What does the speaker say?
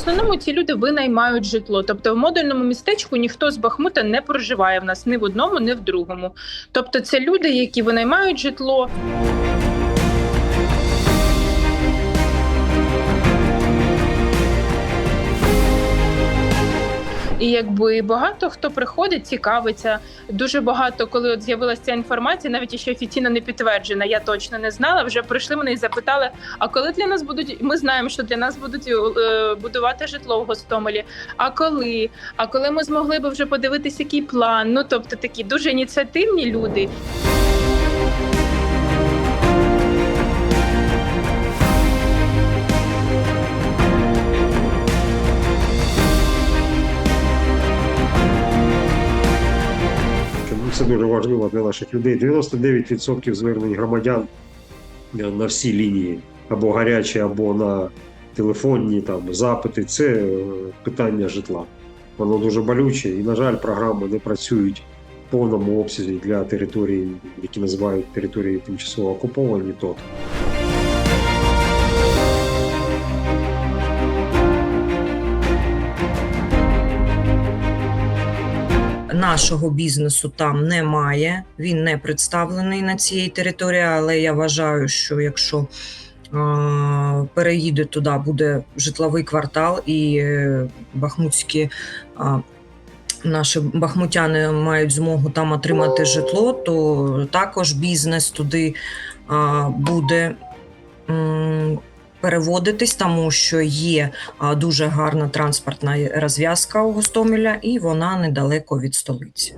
основному ці люди винаймають житло. Тобто в модульному містечку ніхто з Бахмута не проживає в нас ні в одному, ні в другому. Тобто, це люди, які винаймають житло. І якби багато хто приходить, цікавиться. Дуже багато, коли от з'явилася ця інформація, навіть ще офіційно не підтверджена, я точно не знала. Вже прийшли мене і запитали: а коли для нас будуть, ми знаємо, що для нас будуть е, будувати житло в Гостомелі. А коли? А коли ми змогли би вже подивитися, який план? Ну тобто такі дуже ініціативні люди. Це дуже важливо для наших людей. 99% звернень громадян на всі лінії, або гарячі, або на телефонні там запити. Це е, питання житла. Воно дуже болюче, і, на жаль, програми не працюють в повному обсязі для територій, які називають території тимчасово окуповані. ТОТ. Нашого бізнесу там немає, він не представлений на цій території, але я вважаю, що якщо переїде туди, буде житловий квартал і е, бахмутські наші бахмутяни мають змогу там отримати житло, то також бізнес туди буде. Переводитись, тому що є дуже гарна транспортна розв'язка у Гостомеля, і вона недалеко від столиці.